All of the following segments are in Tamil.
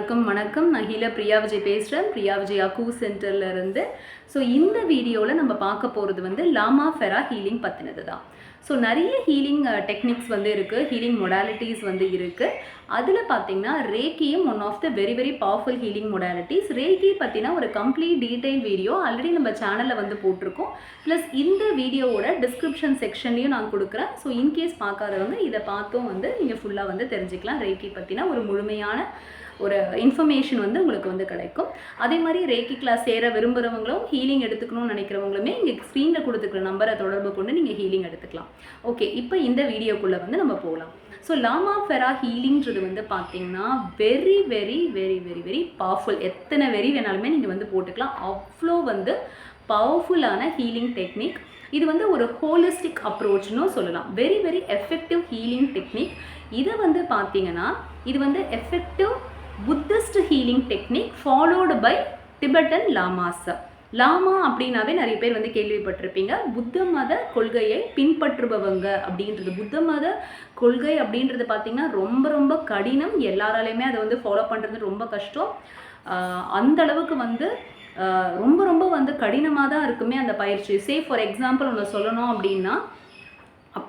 எல்லாருக்கும் வணக்கம். நான் ஹீலா பிரியா விஜய் பேசுகிறேன் பிரியா விஜய் அக்கூ சென்டர்ல இருந்து. ஸோ இந்த வீடியோவில் நம்ம பார்க்க போகிறது வந்து லாமா ஃபெரா ஹீலிங் பற்றினது தான் ஸோ நிறைய ஹீலிங் டெக்னிக்ஸ் வந்து இருக்குது ஹீலிங் மொடாலிட்டிஸ் வந்து இருக்குது அதில் பார்த்தீங்கன்னா ரேக்கியும் one of the very very powerful healing modalities reiki பற்றினா ஒரு கம்ப்ளீட் டீடைல் வீடியோ ஆல்ரெடி நம்ம சேனலில் வந்து போட்டிருக்கோம். ப்ளஸ் இந்த வீடியோவோட டிஸ்கிரிப்ஷன் செக்ஷன்லையும் நான் கொடுக்குறேன். ஸோ இன்கேஸ் பார்க்காதவங்க இதை பார்த்தும் வந்து நீங்கள் ஃபுல்லாக வந்து தெரிஞ்சுக்கலாம். ரேக்கி பற்றினா ஒரு முழுமையான ஒரு இன்ஃபர்மேஷன் வந்து உங்களுக்கு வந்து கிடைக்கும். அதே மாதிரி ரேக்கி கிளாஸ் சேர விரும்புகிறவங்களும் ஹீலிங் எடுத்துக்கணும்னு நினைக்கிறவங்களுமே இங்கே ஸ்க்ரீனில் கொடுத்துக்கிற நம்பரை தொடர்பு கொண்டு நீங்கள் ஹீலிங் எடுத்துக்கலாம். ஓகே இப்போ இந்த வீடியோக்குள்ளே வந்து நம்ம போகலாம். ஸோ லாமா ஃபெரா ஹீலிங்கிறது வந்து பார்த்தீங்கன்னா very very very very very powerful எத்தனை வெரி வேணாலுமே நீங்கள் வந்து போட்டுக்கலாம். அவ்வளோ வந்து பவர்ஃபுல்லான ஹீலிங் டெக்னிக் இது வந்து ஒரு ஹோலிஸ்டிக் அப்ரோச்னு சொல்லலாம். Very very effective healing technique இதை வந்து பார்த்தீங்கன்னா இது வந்து effective Buddhist healing technique followed by Tibetan lamas lama அப்படின்னாவே நிறைய பேர் வந்து கேள்விப்பட்டிருப்பீங்க. புத்த மத கொள்கையை பின்பற்றுபவங்க அப்படின்றது. புத்த மத கொள்கை அப்படின்றது பார்த்திங்கன்னா ரொம்ப ரொம்ப கடினம். எல்லாராலையுமே அதை வந்து ஃபாலோ பண்ணுறது ரொம்ப கஷ்டம். அந்த அளவுக்கு வந்து ரொம்ப ரொம்ப வந்து கடினமாக தான் இருக்குமே அந்த பயிற்சி. சே ஃபார் எக்ஸாம்பிள் ஒன்று சொல்லணும் அப்படின்னா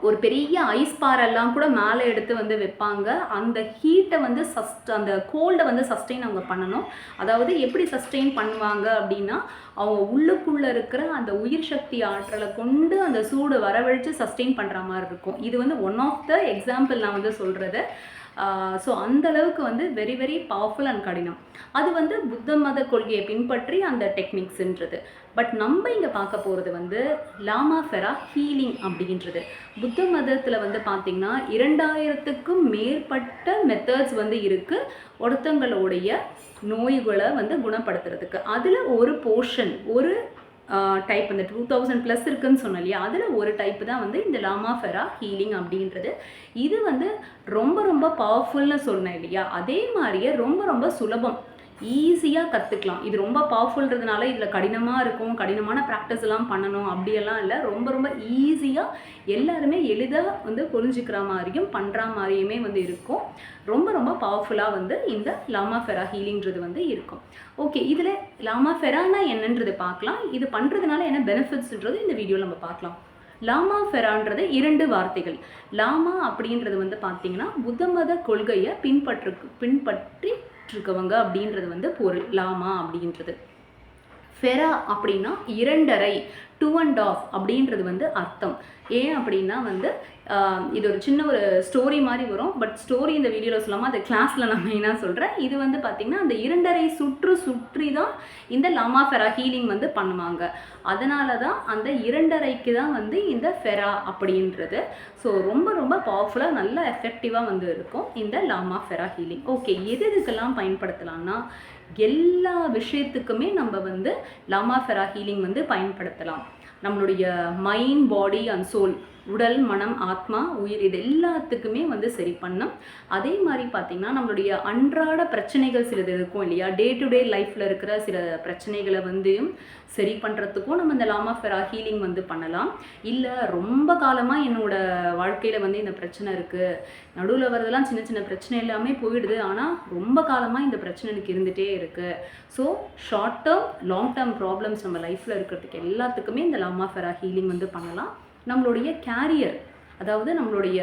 ஒரு பெரிய ஐஸ் பாரெல்லாம் கூட மேலே எடுத்து வந்து வைப்பாங்க. அந்த ஹீட்டை வந்து சஸ்ட் அந்த கோல்டை வந்து சஸ்டெயின் அவங்க பண்ணணும். அதாவது எப்படி சஸ்டெயின் பண்ணுவாங்க அப்படின்னா அவங்க உள்ளுக்குள்ளே இருக்கிற அந்த உயிர் சக்தி ஆற்றலை கொண்டு அந்த சூடு வரவழைச்சு சஸ்டெயின் பண்ணுற மாதிரி இருக்கும். இது வந்து ஒன் ஆஃப் த எக்ஸாம்பிள் நான் வந்து சொல்கிறது ஸோ அந்த அளவுக்கு வந்து வெரி வெரி பவர்ஃபுல் அண்ட் கடினம். அது வந்து புத்த மத கொள்கையை பின்பற்றி அந்த டெக்னிக்ஸ்ன்றது பட் நம்ம இங்கே பார்க்க போகிறது வந்து லாமா ஃபெரா ஹீலிங் அப்படின்றது. புத்த மதத்தில் வந்து பார்த்திங்கன்னா இரண்டாயிரத்துக்கும் மேற்பட்ட மெத்தட்ஸ் வந்து இருக்குது ஒருத்தங்களுடைய நோய்களை வந்து குணப்படுத்துறதுக்கு. அதில் ஒரு போர்ஷன் ஒரு டைப் இந்த டூ தௌசண்ட் ப்ளஸ் இருக்குன்னு சொன்னோம் இல்லையா? அதில் ஒரு டைப் தான் வந்து இந்த லாமா ஃபெரா ஹீலிங் அப்படின்றது. இது வந்து ரொம்ப ரொம்ப பவர்ஃபுல்னு சொன்னேன் இல்லையா? அதே மாதிரியே ரொம்ப ரொம்ப சுலபம். ஈஸியாக கற்றுக்கலாம் இது ரொம்ப பவர்ஃபுல்ன்றதுனால இதில் கடினமாக இருக்கும் கடினமான ப்ராக்டிஸ் எல்லாம் பண்ணணும் அப்படியெல்லாம் இல்லை. ரொம்ப ரொம்ப ஈஸியாக எல்லாருமே எளிதாக வந்து புரிஞ்சுக்கிற மாதிரியும் பண்ணுற மாதிரியுமே வந்து இருக்கும். ரொம்ப ரொம்ப பவர்ஃபுல்லாக வந்து இந்த லாமா ஃபெரா ஹீலிங்கிறது வந்து இருக்கும். ஓகே இதில் லாமா ஃபெரானா என்னன்றது பார்க்கலாம். இது பண்ணுறதுனால என்ன பெனிஃபிட்ஸ்ன்றது இந்த வீடியோவில் நம்ம பார்க்கலாம். லாமா ஃபெரான்றது இரண்டு வார்த்தைகள். லாமா அப்படின்றது வந்து பார்த்தீங்கன்னா புத்த மத கொள்கையை பின்பற்று பின்பற்றி இருக்கவங்க அப்படின்றது வந்து பொருள் லாமா அப்படின்றது. ஃபெரா அப்படின்னா இரண்டரை டூ அண்ட் ஆஃப் அப்படின்றது வந்து அர்த்தம். ஏன் அப்படின்னா வந்து இது ஒரு சின்ன ஒரு ஸ்டோரி மாதிரி வரும். பட் ஸ்டோரி இந்த வீடியோவில் சொல்லாமல் அது கிளாஸில் நான் மெயினாக சொல்கிறேன் இது வந்து பார்த்திங்கன்னா அந்த இரண்டரை சுற்று சுற்றி தான் இந்த லாமா ஃபெரா ஹீலிங் வந்து பண்ணுவாங்க. அதனால தான் அந்த இரண்டரைக்கு தான் வந்து இந்த ஃபெரா அப்படின்றது. ஸோ ரொம்ப ரொம்ப பவர்ஃபுல்லாக நல்ல எஃபெக்டிவாக வந்து இருக்கும் இந்த லாமா ஃபெரா ஹீலிங் ஓகே எது எதுக்கெல்லாம் பயன்படுத்தலாம்னா எல்லா விஷயத்துக்குமே நம்ம வந்து லாமா ஃபெரா ஹீலிங் வந்து பயன்படுத்தலாம். நம்மளுடைய மைண்ட் பாடி அண்ட் சோல் உடல் மனம் ஆத்மா உயிர் இது எல்லாத்துக்குமே வந்து சரி பண்ணும் அதே மாதிரி பார்த்திங்கன்னா நம்மளுடைய அன்றாட பிரச்சனைகள் சிலது இருக்கும் இல்லையா? டே டு டே லைஃப்பில் இருக்கிற சில பிரச்சனைகளை வந்து சரி பண்ணுறதுக்கும் நம்ம இந்த லாமா ஃபெரா ஹீலிங் வந்து பண்ணலாம். இல்லை ரொம்ப காலமாக என்னோட வாழ்க்கையில் வந்து இந்த பிரச்சனை இருக்குது நடுவில் வரதெல்லாம் சின்ன சின்ன பிரச்சனை எல்லாமே போயிடுது. ஆனால் ரொம்ப காலமாக இந்த பிரச்சனை எனக்கு இருந்துகிட்டே இருக்குது so short term long term problems நம்ம லைஃப்பில் இருக்கிறதுக்கு எல்லாத்துக்குமே இந்த லாமா ஃபெரா ஹீலிங் வந்து பண்ணலாம். நம்மளுடைய கேரியர் அதாவது நம்மளுடைய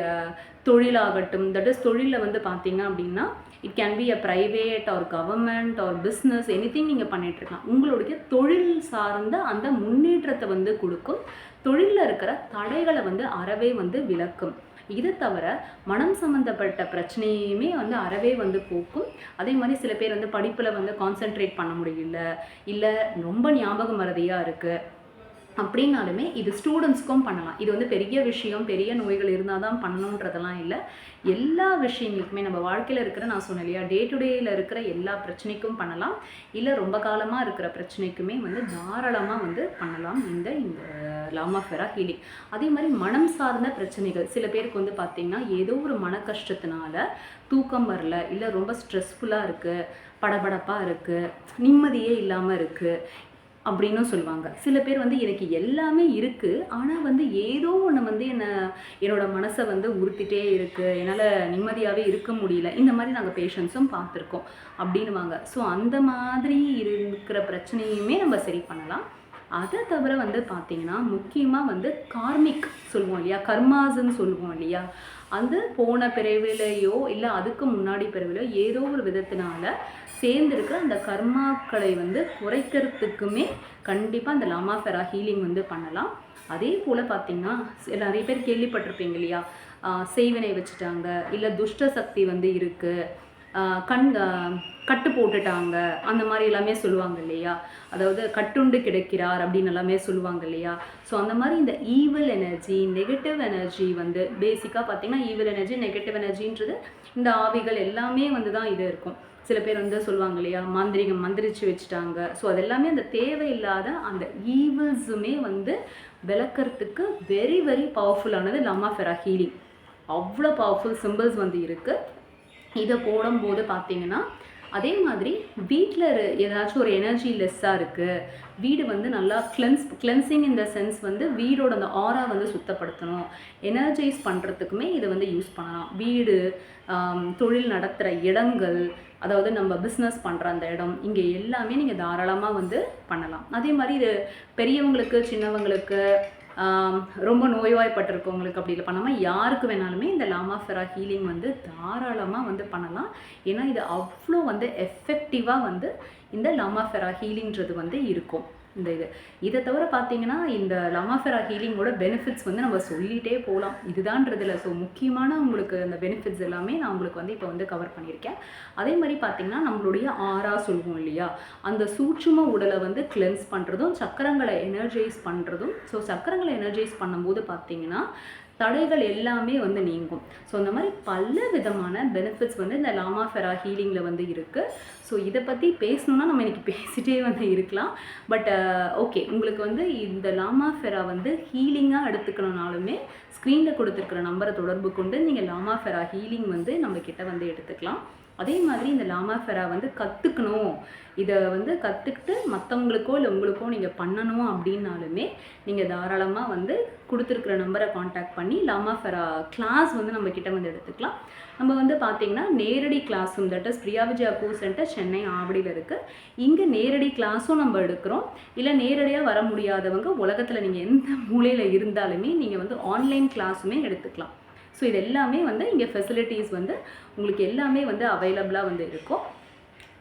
தொழிலாகட்டும் தட் இஸ் தொழிலில் வந்து பார்த்தீங்க அப்படின்னா it can be a private or government or business anything நீங்கள் பண்ணிகிட்ருக்கலாம் உங்களுடைய தொழில் சார்ந்த அந்த முன்னேற்றத்தை வந்து கொடுக்கும். தொழிலில் இருக்கிற தடைகளை வந்து அறவே வந்து விளக்கும். இது தவிர மனம் சம்மந்தப்பட்ட பிரச்சனையுமே வந்து அறவே வந்து போக்கும். அதே மாதிரி சில பேர் வந்து படிப்பில் வந்து கான்சென்ட்ரேட் பண்ண முடியல இல்லை ரொம்ப ஞாபகம் மறதியாக இருக்குது அப்படின்னாலுமே இது ஸ்டூடெண்ட்ஸ்க்கும் பண்ணலாம். இது வந்து பெரிய விஷயம் பெரிய நோய்கள் இருந்தால் தான் பண்ணணுன்றதெல்லாம் இல்லை. எல்லா விஷயங்களுக்குமே நம்ம வாழ்க்கையில் இருக்கிற நான் சொன்னேன் இல்லையா டே டு டேயில் இருக்கிற எல்லா பிரச்சனைக்கும் பண்ணலாம். இல்லை ரொம்ப காலமாக இருக்கிற பிரச்சனைக்குமே வந்து தாராளமாக வந்து பண்ணலாம். இந்த இந்த லாமாஃபெரா ஹீலிங் அதே மாதிரி மனம் சார்ந்த பிரச்சனைகள். சில பேருக்கு வந்து பார்த்திங்கன்னா ஏதோ ஒரு மன கஷ்டத்தினால தூக்கம் வரல இல்லை ரொம்ப ஸ்ட்ரெஸ்ஃபுல்லாக இருக்குது படபடப்பாக இருக்குது நிம்மதியே இல்லாமல் இருக்குது அப்படின்னும் சொல்லுவாங்க. சில பேர் வந்து எனக்கு எல்லாமே இருக்குது ஆனால் வந்து ஏதோ ஒன்று வந்து என்னை என்னோட மனசை வந்து உறுத்திட்டே இருக்குது என்னால் நிம்மதியாகவே இருக்க முடியல. இந்த மாதிரி நாங்கள் பேஷண்ட்ஸும் பார்த்துருக்கோம் அப்படின்னுவாங்க. ஸோ அந்த மாதிரி இருக்கிற பிரச்சனையுமே நம்ம சரி பண்ணலாம். அதை தவிர வந்து பார்த்திங்கன்னா முக்கியமாக வந்து கார்மிக் சொல்லுவோம் இல்லையா? கர்மாஸ்ன்னு சொல்லுவோம் இல்லையா? அந்த போன பிறவிலையோ இல்லை அதுக்கு முன்னாடி பிறவிலையோ ஏதோ ஒரு விதத்தினால சேர்ந்துருக்கிற அந்த கர்மாக்களை வந்து குறைக்கிறதுக்குமே கண்டிப்பாக அந்த லாமாஃபெரா ஹீலிங் வந்து பண்ணலாம். அதே போல் பார்த்தீங்கன்னா நிறைய பேர் கேள்விப்பட்டிருப்பீங்க இல்லையா? செய்வினை வச்சுட்டாங்க இல்லை துஷ்ட சக்தி வந்து இருக்குது கண் கட்டு போட்டுட்டாங்க. அந்த மாதிரி எல்லாமே சொல்லுவாங்க இல்லையா? அதாவது கட்டுண்டு கிடைக்கிறார் அப்படின்னு எல்லாமே சொல்லுவாங்க இல்லையா? ஸோ அந்த மாதிரி இந்த ஈவல் எனர்ஜி நெகட்டிவ் எனர்ஜி வந்து பேசிக்காக பார்த்தீங்கன்னா ஈவில் எனர்ஜி நெகட்டிவ் எனர்ஜின்றது இந்த ஆவிகள் எல்லாமே வந்து தான் இது இருக்கும். சில பேர் வந்து சொல்லுவாங்க இல்லையா? மாந்திரிகம் மந்திரிச்சு வச்சுட்டாங்க. ஸோ அது எல்லாமே அந்த தேவையில்லாத அந்த ஈவில்ஸுமே வந்து விளக்கறதுக்கு வெரி வெரி பவர்ஃபுல்லானது லம்மா ஃபெரா ஹீலிங். அவ்வளோ பவர்ஃபுல் சிம்பிள்ஸ் வந்து இருக்குது இதை போடும்போது பார்த்தீங்கன்னா அதே மாதிரி வீட்டில் ஏதாச்சும் ஒரு எனர்ஜி லெஸ்ஸாக இருக்குது வீடு வந்து நல்லா கிளென்ஸ் கிளென்சிங் இந்த சென்ஸ் வந்து வீடோட அந்த ஆரா வந்து சுத்தப்படுத்தணும். எனர்ஜைஸ் பண்ணுறதுக்குமே இதை வந்து யூஸ் பண்ணலாம். வீடு தொழில் நடத்துகிற இடங்கள் அதாவது நம்ம பிஸ்னஸ் பண்ணுற அந்த இடம் இங்கே எல்லாமே நீங்கள் தாராளமாக வந்து பண்ணலாம். அதே மாதிரி இது பெரியவங்களுக்கு சின்னவங்களுக்கு ரொம்ப நோய்வாய்ப்பட்டிருக்கவங்களுக்கு அப்படி இல்லை. பண்ணாமல் யாருக்கு வேணாலுமே இந்த லாமாஃபெரா ஹீலிங் வந்து தாராளமாக வந்து பண்ணலாம். ஏன்னா இது அவ்வளோ வந்து எஃபெக்டிவாக வந்து இந்த லாமாஃபெரா ஹீலிங்கிறது வந்து இருக்கும். இந்த இது. இதை தவிர பார்த்தீங்கன்னா இந்த லாமாஃபெரா ஹீலிங்கோட பெனிஃபிட்ஸ் வந்து நம்ம சொல்லிகிட்டே போகலாம். இதுதான்றதில்ல ஸோ முக்கியமான உங்களுக்கு அந்த பெனிஃபிட்ஸ் எல்லாமே நான் உங்களுக்கு வந்து இப்போ வந்து கவர் பண்ணியிருக்கேன். அதே மாதிரி பார்த்தீங்கன்னா நம்மளுடைய ஆறா சொல்லுவோம் இல்லையா? அந்த சூட்சும உடலை வந்து கிளென்ஸ் பண்ணுறதும் சக்கரங்களை எனர்ஜைஸ் பண்ணுறதும் ஸோ சக்கரங்களை எனர்ஜைஸ் பண்ணும்போது பார்த்தீங்கன்னா தடைகள் எல்லாமே வந்து நீங்கும். ஸோ அந்த மாதிரி பல விதமான பெனிஃபிட்ஸ் வந்து இந்த லாமா ஃபெரா ஹீலிங்கில் வந்து இருக்குது ஸோ இதை பற்றி பேசணுன்னா நம்ம இன்றைக்கி பேசிகிட்டே வந்து இருக்கலாம். பட் ஓகே உங்களுக்கு வந்து இந்த லாமா ஃபெரா வந்து ஹீலிங்காக எடுத்துக்கணுனாலுமே ஸ்க்ரீனில் கொடுத்துருக்குற நம்பரை தொடர்பு கொண்டு நீங்கள் லாமா ஃபெரா ஹீலிங் வந்து நம்ம வந்து எடுத்துக்கலாம். அதே மாதிரி இந்த லாமாஃபெரா வந்து கற்றுக்கணும் இதை வந்து கற்றுக்கிட்டு மற்றவங்களுக்கோ இல்லை உங்களுக்கோ நீங்கள் பண்ணணும் அப்படின்னாலுமே நீங்கள் தாராளமாக வந்து கொடுத்துருக்குற நம்பரை காண்டாக்ட் பண்ணி லாமாஃபெரா கிளாஸ் வந்து நம்ம கிட்ட வந்து எடுத்துக்கலாம். நம்ம வந்து பார்த்தீங்கன்னா நேரடி கிளாஸும் தட் இஸ் பிரியா விஜயா பூ சென்டர் சென்னை ஆவடியில் இருக்குது இங்கே நேரடி கிளாஸும் நம்ம எடுக்கிறோம். இல்லை நேரடியாக வர முடியாதவங்க உலகத்தில் நீங்கள் எந்த மூலையில் இருந்தாலுமே நீங்கள் வந்து ஆன்லைன் கிளாஸுமே எடுத்துக்கலாம். ஸோ இது எல்லாமே வந்து இங்கே ஃபெசிலிட்டிஸ் வந்து உங்களுக்கு எல்லாமே வந்து அவைலபிளாக வந்து இருக்கும்.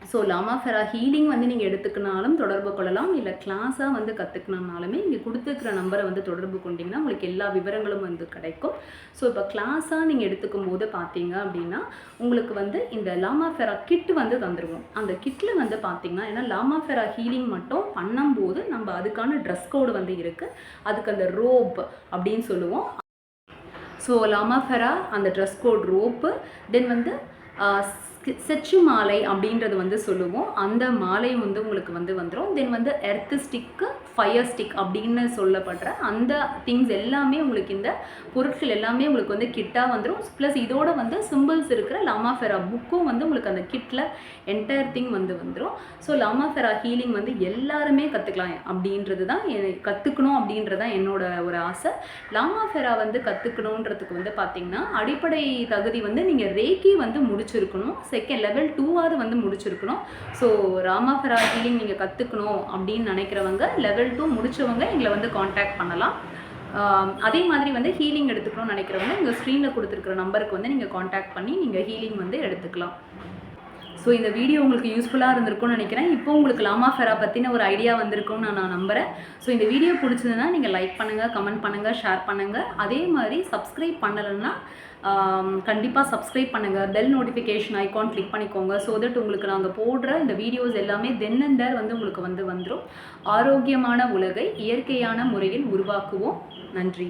ஸோ லாமா ஃபெரா ஹீலிங் வந்து நீங்கள் எடுத்துக்கினாலும் தொடர்பு கொள்ளலாம். இல்லை கிளாஸாக வந்து கற்றுக்கணும்னாலுமே இங்கே கொடுத்துருக்குற நம்பரை வந்து தொடர்பு கொண்டீங்கன்னா உங்களுக்கு எல்லா விவரங்களும் வந்து கிடைக்கும். ஸோ இப்போ கிளாஸாக நீங்கள் எடுத்துக்கும் போது பார்த்தீங்க அப்படின்னா உங்களுக்கு வந்து இந்த லாமா ஃபெரா கிட் வந்து தந்துடுவோம் அந்த கிட்டில் வந்து பார்த்தீங்கன்னா ஏன்னா லாமா ஃபெரா ஹீலிங் மட்டும் பண்ணும்போது நம்ம அதுக்கான ட்ரெஸ் கோடு வந்து இருக்குது அதுக்கு அந்த ரோப் அப்படின்னு சொல்லுவோம். ஸோ லாமாஃபெரா அந்த ட்ரெஸ் கோட் ரோப்பு தென் வந்து செச்சு மாலை அப்படின்றது வந்து சொல்லுவோம். அந்த மாலை வந்து உங்களுக்கு வந்து வந்துடும் தென் வந்து எர்த் ஸ்டிக்கு ஃபயர் ஸ்டிக் அப்படின்னு சொல்லப்படுற அந்த திங்ஸ் எல்லாமே உங்களுக்கு இந்த பொருட்கள் எல்லாமே உங்களுக்கு வந்து கிட்டாக வந்துடும் ப்ளஸ் இதோட வந்து சிம்பிள்ஸ் இருக்கிற லாமாஃபெரா புக்கும் வந்து உங்களுக்கு அந்த கிட்டில் என்டையர் திங் வந்து வந்துடும் ஸோ லாமாஃபெரா ஹீலிங் வந்து எல்லாருமே கற்றுக்கலாம் அப்படின்றது தான் கற்றுக்கணும் அப்படின்றது தான் என்னோட ஒரு ஆசை. லாமாஃபெரா வந்து கற்றுக்கணுன்றதுக்கு வந்து பார்த்திங்கன்னா அடிப்படை தகுதி வந்து நீங்கள் ரேக்கி வந்து முடிச்சிருக்கணும். செகண்ட் லெவல் டூவாவது வந்து முடிச்சிருக்கணும். ஸோ ராமாஃபெரா ஹீலிங் நீங்கள் கற்றுக்கணும் அப்படின்னு நினைக்கிறவங்க லெவல் டூ முடிச்சவங்க எங்களை வந்து காண்டாக்ட் பண்ணலாம். அதே மாதிரி வந்து ஹீலிங் எடுத்துக்கணும்னு நினைக்கிறவங்க இங்கே ஸ்க்ரீனில் கொடுத்துருக்குற நம்பருக்கு வந்து நீங்கள் காண்டாக்ட் பண்ணி நீங்கள் ஹீலிங் வந்து எடுத்துக்கலாம். ஸோ இந்த வீடியோ உங்களுக்கு யூஸ்ஃபுல்லாக இருந்திருக்கும்னு நினைக்கிறேன். இப்போ உங்களுக்கு லாமா ஃபெரா பற்றின ஒரு ஐடியா வந்திருக்கும்னு நான் நான் நம்புகிறேன் ஸோ இந்த வீடியோ பிடிச்சதுன்னா நீங்கள் லைக் பண்ணுங்கள் கமெண்ட் பண்ணுங்கள் ஷேர் பண்ணுங்கள் அதே மாதிரி சப்ஸ்கிரைப் பண்ணலைன்னா கண்டிப்பாக சப்ஸ்கிரைப் பண்ணுங்கள் பெல் நோட்டிஃபிகேஷன் ஐக்கான் கிளிக் பண்ணிக்கோங்க. ஸோ தட் உங்களுக்கு நாங்கள் போடுற இந்த வீடியோஸ் எல்லாமே தென்னந்தர் வந்து உங்களுக்கு வந்து வந்துடும் ஆரோக்கியமான உலகை இயற்கையான முறையில் உருவாக்குவோம். நன்றி.